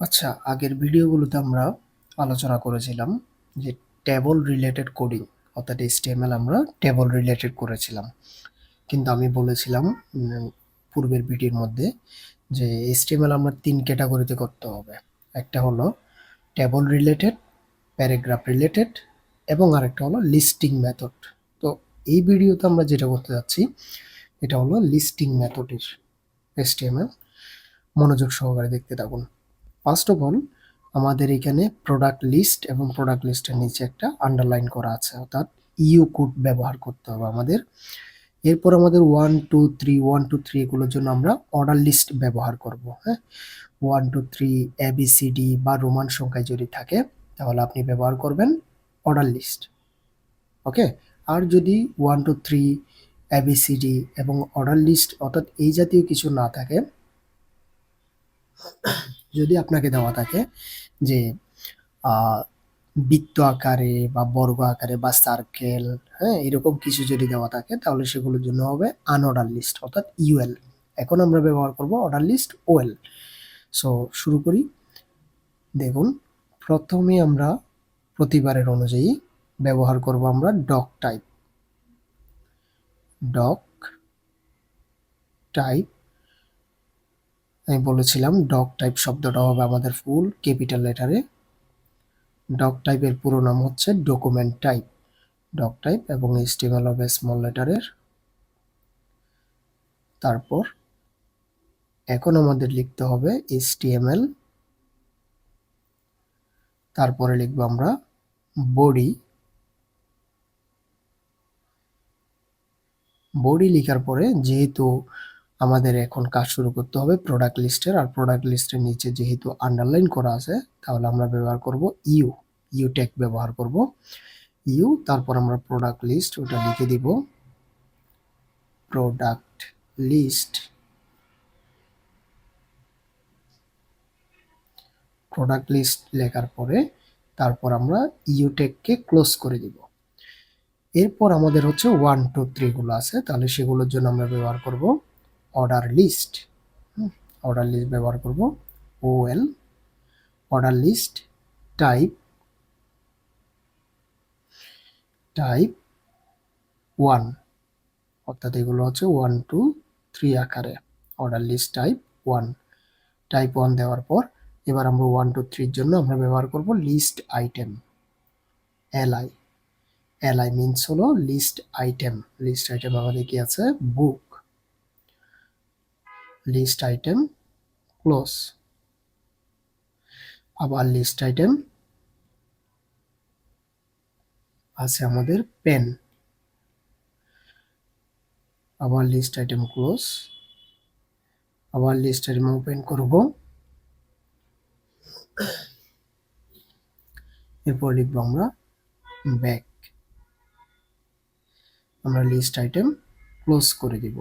আচ্ছা আগের ভিডিওগুলোতে আমরা আলোচনা করেছিলাম যে টেবল রিলেটেড কোডিং অর্থাৎ HTML আমরা টেবল রিলেটেড করেছিলাম। কিন্তু আমি বলেছিলাম পূর্বের ভিডিওর মধ্যে যে HTML আমরা তিন ক্যাটাগরিতে করতে হবে। একটা হলো টেবল রিলেটেড প্যারাগ্রাফ রিলেটেড এবং আরেকটা হলো লিস্টিং মেথড তো এই ভিডিওতে আমরা যেটা করতে যাচ্ছি, এটা হলো লিস্টিং মেথডের HTML মনোযোগ সহকারে দেখতে থাকুন। ফার্স্ট অফ অল আমাদের এখানে প্রোডাক্ট লিস্ট এবং প্রোডাক্ট লিস্টের নিচে একটা আন্ডারলাইন করা আছে, অর্থাৎ ইউ কোড ব্যবহার করতে হবে আমাদের। এরপর আমাদের one two three one two three এগুলোর জন্য আমরা অর্ডার লিস্ট ব্যবহার করব হ্যাঁ? ওয়ান টু থ্রি এবিসিডি বা রোমান সংখ্যায় যদি থাকে, তাহলে আপনি ব্যবহার করবেন অর্ডার লিস্ট ওকে আর যদি ওয়ান টু থ্রি এবিসিডি এবং অর্ডার লিস্ট অর্থাৎ এই জাতীয় কিছু না থাকে যদি আপনাকে দেওয়া থাকে যে বৃত্ত আকারে বা বর্গ আকারে বা সার্কেল হ্যাঁ এরকম কিছু যদি দেওয়া থাকে, তাহলে সেগুলোর জন্য হবে আনঅর্ডার লিস্ট অর্থাৎ ইউএল এখন আমরা ব্যবহার করব অর্ডার লিস্ট ওএল সো শুরু করি। দেখুন, প্রথমে আমরা প্রতিবারের অনুযায়ী ব্যবহার করব আমরা ডক টাইপ ডক টাইপ আমি বলেছিলাম, ডক টাইপ শব্দটা হবে আমাদের ফুল, ক্যাপিটাল লেটারে। ডক টাইপের পুরো নাম হচ্ছে ডকুমেন্ট টাইপ। ডক টাইপ এবং এইচটিএমএল হবে স্মল লেটারের। তারপর এখন আমাদের লিখতে হবে এইচটিএমএল তারপরে লিখব আমরা বডি। বডি লেখার পরে যেহেতু আমাদের এখন কাজ শুরু করতে হবে প্রোডাক্ট লিস্টের আর প্রোডাক্ট লিস্টের নিচে যেহেতু আন্ডারলাইন করা আছে, তাহলে আমরা ব্যবহার করব ইউ ইউ ট্যাগ ব্যবহার করব। ইউ তারপর আমরা প্রোডাক্ট লিস্ট ওটা লিখে দিব। প্রোডাক্ট লিস্ট প্রোডাক্ট লিস্ট লেখার পরে তারপর আমরা ইউ ট্যাগকে ক্লোজ করে দিব। এরপর আমাদের হচ্ছে ওয়ান টু থ্রি গুলো আছে, তাহলে সেগুলোর জন্য আমরা ব্যবহার করব। অর্ডার লিস্ট অর্ডার লিস্ট ব্যবহার করব O L order list, type type one, অর্থাৎ এগুলো হচ্ছে ওয়ান, টু, থ্রি আকারে, order list type one. Type one দেওয়ার পর এবার আমরা ওয়ান, টু, থ্রির জন্য আমরা ব্যবহার করব list item L I L I means হলো লিস্ট আইটেম লিস্ট আইটেম আমাদের কি আছে? বুক। লিস্ট আইটেম ক্লোজ আবার লিস্ট আইটেম আছে আমাদের পেন আবার লিস্ট আইটেম ক্লোজ আবার লিস্ট আইটেম ওপেন করব। এরপর লিখব আমরা ব্যাক আমরা লিস্ট আইটেম ক্লোজ করে দিব।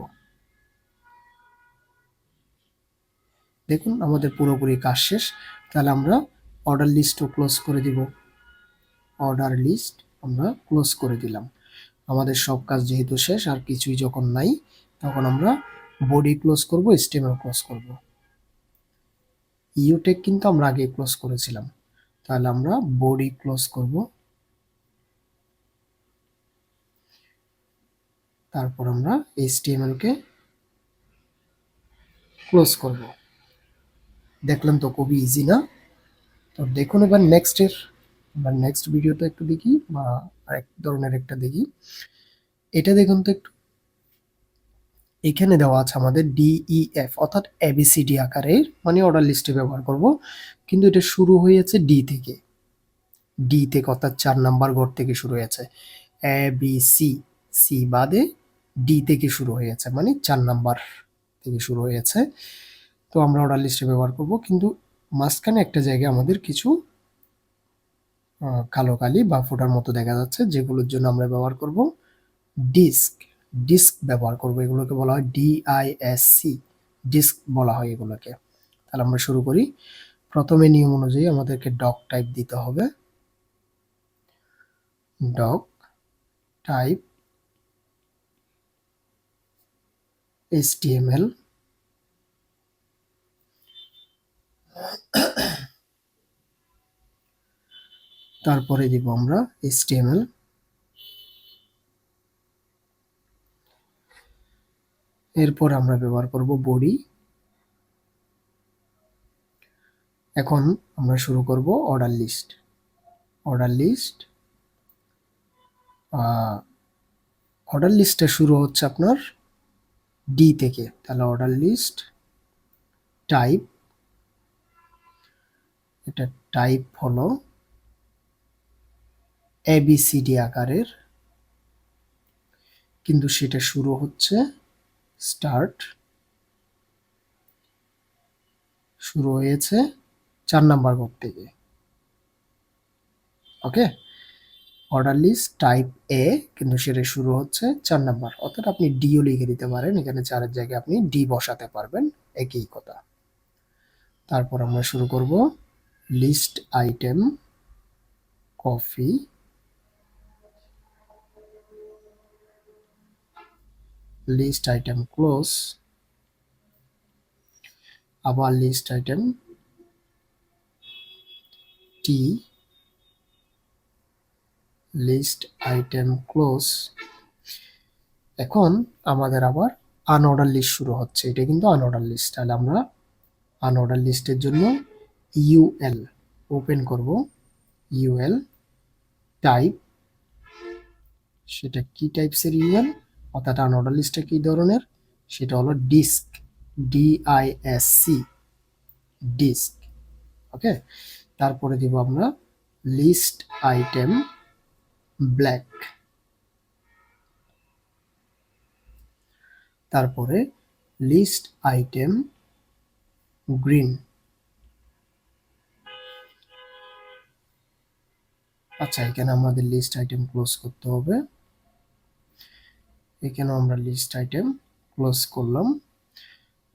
দেখুন, আমাদের পুরোপুরি কাজ শেষ। তাহলে আমরা অর্ডার লিস্টও ক্লোজ করে দিব। অর্ডার লিস্ট আমরা ক্লোজ করে দিলাম। আমাদের সব কাজ যেহেতু শেষ, আর কিছুই যখন নাই, তখন আমরা বডি ক্লোজ করব স্টেমেল ক্লোজ করব। ইউটেক কিন্তু আমরা আগে ক্লোজ করেছিলাম। তাহলে আমরা বডি ক্লোজ করব। তারপর আমরা এইচটিএমএল কে ক্লোজ করব। দেখলাম তো খুবই ইজি না? তো দেখুন এবার নেক্সটের এবার নেক্সট ভিডিওটা একটু দেখি, বা আরেক ধরনের একটা দেখি। এটা দেখুন তো একটু। এখানে দেওয়া আছে আমাদের ডিইএফ অর্থাৎ এবিসিডি আকারের মানে অর্ডার লিস্টে ব্যবহার করব। কিন্তু এটা শুরু হয়েছে ডি থেকে। ডি থেকে, অর্থাৎ চার নাম্বার ঘর থেকে শুরু হয়েছে। এ বি সি সি বাদে ডি থেকে শুরু হয়েছে মানে চার নাম্বার থেকে শুরু হয়েছে। তো আমরা অর্ডার লিস্টে ব্যবহার করব। কিন্তু মাঝখানে একটা জায়গায় আমাদের কিছু কালো কালি বা ফোটার মতো দেখা যাচ্ছে, যেগুলোর জন্য আমরা ব্যবহার করব ডিস্ক ডিস্ক ব্যবহার করব, এগুলোকে বলা হয় ডিআইএসসি ডিস্ক বলা হয় এগুলোকে। তাহলে আমরা শুরু করি। প্রথমে নিয়ম অনুযায়ী আমাদেরকে ডক টাইপ দিতে হবে। ডক টাইপ HTML তারপরে দিব আমরা HTML এরপর আমরা ব্যবহার করব বডি। এখন আমরা শুরু করব order list order list order লিস্টটা শুরু হচ্ছে আপনার ডি থেকে। তাহলে অর্ডার লিস্ট টাইপ এটা টাইপ হলো এবিসিডি আকারের। কিন্তু সেটা শুরু হচ্ছে স্টার্ট শুরু হয়েছে চার নাম্বার বোর্ড থেকে। Okay order list type A কিন্তু সেটা শুরু হচ্ছে চার নাম্বার। অর্থাৎ আপনি ডিও লিখে দিতে পারেন। এখানে চারের জায়গায় আপনি ডি বসাতে পারবেন। একই কথা। তারপর আমরা শুরু করব। List item, coffee, list item close আবার list item tea, list item close এখন আমাদের আবার আনঅর্ডার লিস্ট শুরু হচ্ছে। এটা কিন্তু আনঅর্ডার লিস্ট। তাহলে আমরা আনঅর্ডার লিস্টের জন্য ইউএল ওপেন করব। ইউএল টাইপ সেটা কি টাইপসের ইউএল অর্থাৎ আনঅর্ডার লিস্টটা কি ধরনের? সেটা হলো ডিস্ক ডিআইএসসি ডিস্ক ওকে তারপরে দিব আমরা লিস্ট আইটেম ব্ল্যাক তারপরে লিস্ট আইটেম গ্রিন আচ্ছা এখানে আমাদের লিস্ট আইটেম ক্লোজ করতে হবে। এখানেও আমরা লিস্ট আইটেম ক্লোজ করলাম।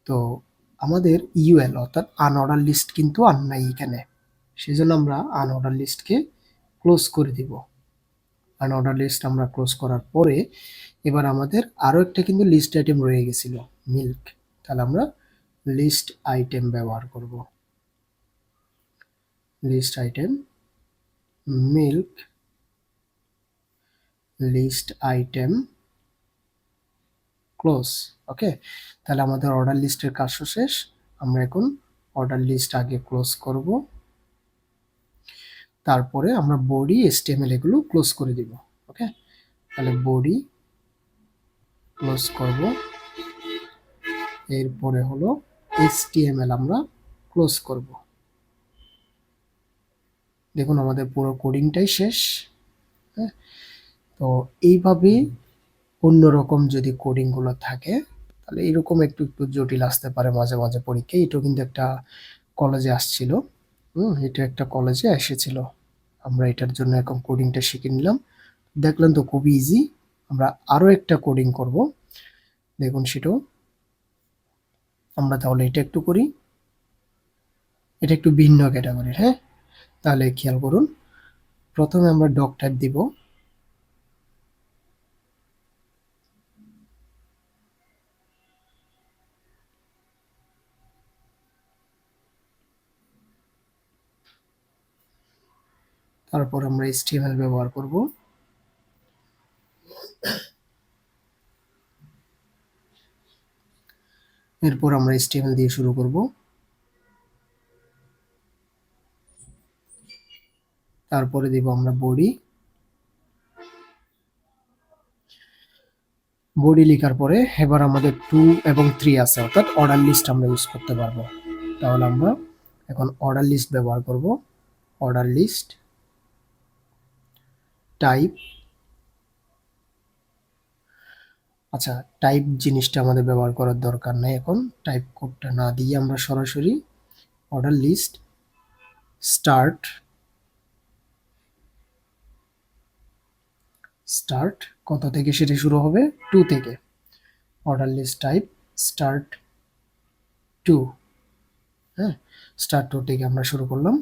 তো আমাদের ইউএল অর্থাৎ আনঅর্ডার লিস্ট কিন্তু আর নাই এখানে। সেই জন্য আমরা আনঅর্ডার লিস্টকে ক্লোজ করে দিব। আনঅর্ডার লিস্ট আমরা ক্লোজ করার পরে এবার আমাদের আরও একটা কিন্তু লিস্ট আইটেম রয়ে গেছিল মিল্ক তাহলে আমরা লিস্ট আইটেম ব্যবহার করব। List item milk list item close okay তাহলে আমাদের অর্ডার লিস্টের কাজ শেষ। আমরা এখন অর্ডার লিস্ট আগে ক্লোজ করব। তারপরে আমরা বডি এসটিএমএল এগুলো ক্লোজ করে দিব ওকে তাহলে বডি ক্লোজ করব। এরপরে হলো এসটিএমএল আমরা ক্লোজ করব। দেখুন, আমাদের পুরো কোডিংটাই শেষ হ্যাঁ? তো এইভাবে অন্যরকম যদি কোডিংগুলো থাকে, তাহলে এরকম একটু একটু জটিল আসতে পারে মাঝে মাঝে পরীক্ষায় এটাও কিন্তু একটা কলেজে আসছিল, হুম? এটা একটা কলেজে এসেছিল। আমরা এটার জন্য এখন কোডিংটা শিখে নিলাম। দেখলেন তো খুবই ইজি আমরা আরও একটা কোডিং করব। দেখুন, সেটাও আমরা তাহলে এটা একটু করি। এটা একটু ভিন্ন ক্যাটাগরির হ্যাঁ? তাহলে খেয়াল করুন। প্রথমে আমরা ডক টাইপ দিব। তারপর আমরা HTML ব্যবহার করব। এরপর আমরা HTML দিয়ে শুরু করব। তারপরে দিব আমরা বডি। বডি লেখার পরে এবার আমাদের টু এবং থ্রি আছে, অর্থাৎ অর্ডার লিস্ট আমরা ইউজ করতে পারব। তাহলে আমরা এখন অর্ডার লিস্ট ব্যবহার করব। অর্ডার লিস্ট টাইপ আচ্ছা টাইপ জিনিসটা আমাদের ব্যবহার করার দরকার নেই এখন। টাইপ কোডটা না দিয়ে আমরা সরাসরি অর্ডার লিস্ট স্টার্ট স্টার্ট কত থেকে সেটা শুরু হবে? টু থেকে। Order list type start two হ্যাঁ স্টার্ট টু থেকে আমরা শুরু করলাম।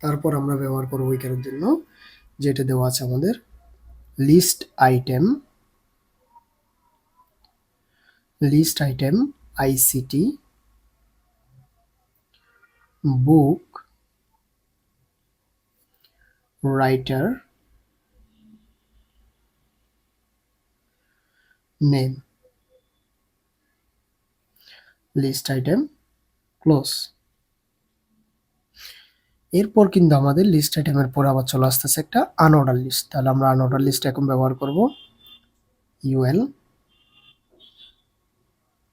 তারপর আমরা ব্যবহার করব এখানের জন্য, যেটা দেওয়া আছে আমাদের list item list item ICT book writer name. List item, close. এরপর কিন্তু আমাদের লিস্ট আইটেমের পরে আবার চলে আসতেছে একটা আনঅর্ডার লিস্ট তাহলে আমরা আনঅর্ডার লিস্ট এখন ব্যবহার করব। ইউএল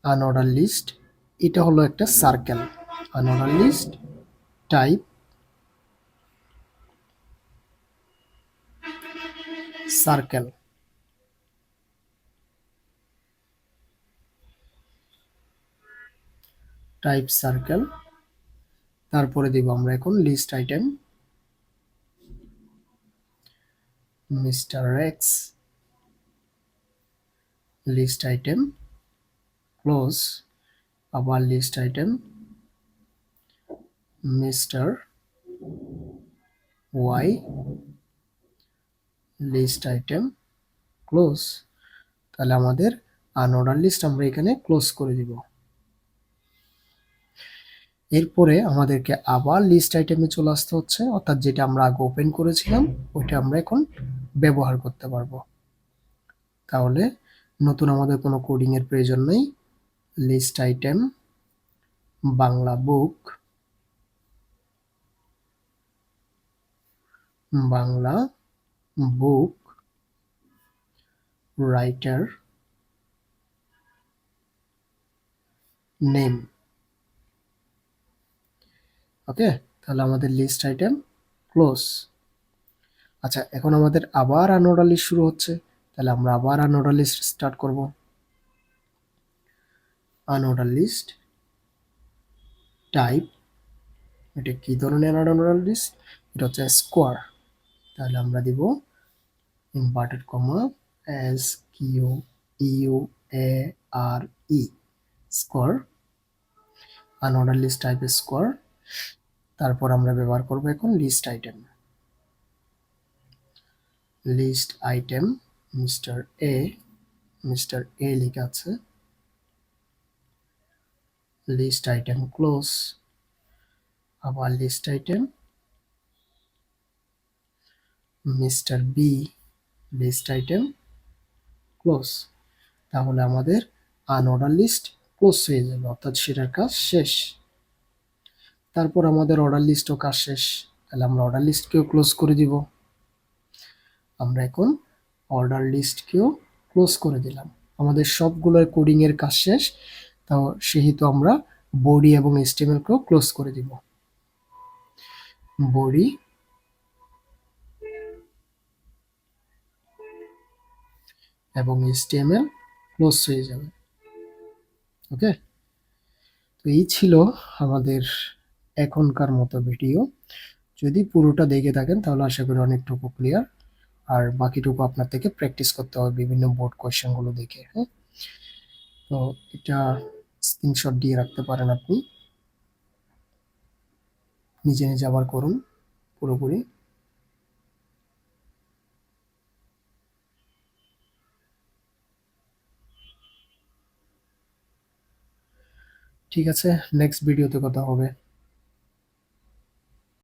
আনঅর্ডার লিস্ট এটা হলো একটা circle unordered list type circle. Type circle. তারপরে দিব আমরা এখন list item. Mister X. List item. Close. আবার list item. Mister Y. List item close তাহলে আমাদের আনঅর্ডার লিস্ট আমরা এখানে ক্লোজ করে দিব। এরপরে আমাদেরকে আবার লিস্ট আইটেমে চলে আসতে হচ্ছে, অর্থাৎ যেটা আমরা আগে ওপেন করেছিলাম, ওইটা আমরা এখন ব্যবহার করতে পারব। তাহলে নতুন আমাদের কোনো কোডিং এর প্রয়োজন নেই। List item Bangla book Bangla book writer name okay তাহলে আমাদের লিস্ট আইটেম ক্লোজ আচ্ছা এখন আমাদের আবার আনঅর্ডার লিস্ট শুরু হচ্ছে, তাহলে আমরা আবার আনঅর্ডার লিস্ট স্টার্ট করব। আনঅর্ডার লিস্ট টাইপ এটা কি ধরনের আনঅর্ডার লিস্ট এটা হচ্ছে স্কোয়ার তাহলে আমরা দিব inverted comma S Q U A R E square unordered list type square তারপর আমরা ব্যবহার করব এখন list item list item mister A mister A লেখা আছে। লিস্ট আইটেম ক্লোজ আবার list item mister B list item close তাহলে আমাদের আনঅর্ডার লিস্ট ক্লোজ হয়ে যাবে, অর্থাৎ সেটার কাজ শেষ। তারপর আমাদের অর্ডার লিস্টও কাজ শেষ। তাহলে আমরা অর্ডার লিস্টকেও ক্লোজ করে দিব। আমরা এখন অর্ডার লিস্টকেও ক্লোজ করে দিলাম। আমাদের সবগুলোর কোডিংয়ের কাজ শেষ। তাও সেহেতু আমরা বডি এবং এস্টিমেলকেও ক্লোজ করে দিব। বডি এবং এসটিএমএল ক্লোজ হয়ে যাবে। ওকে তো এই ছিল আমাদের এখনকার মতো ভিডিও যদি পুরোটা দেখে থাকেন, তাহলে আশা করি অনেকটুকু ক্লিয়ার আর বাকিটুকু আপনার থেকে প্র্যাকটিস করতে হবে বিভিন্ন বোর্ড কোয়েশ্চেনগুলো দেখে হ্যাঁ? তো এটা স্ক্রিনশট দিয়ে রাখতে পারেন আপনি। নিজে নিজে আবার করুন, পুরোপুরি। ঠিক আছে নেক্সট ভিডিওতে কথা হবে।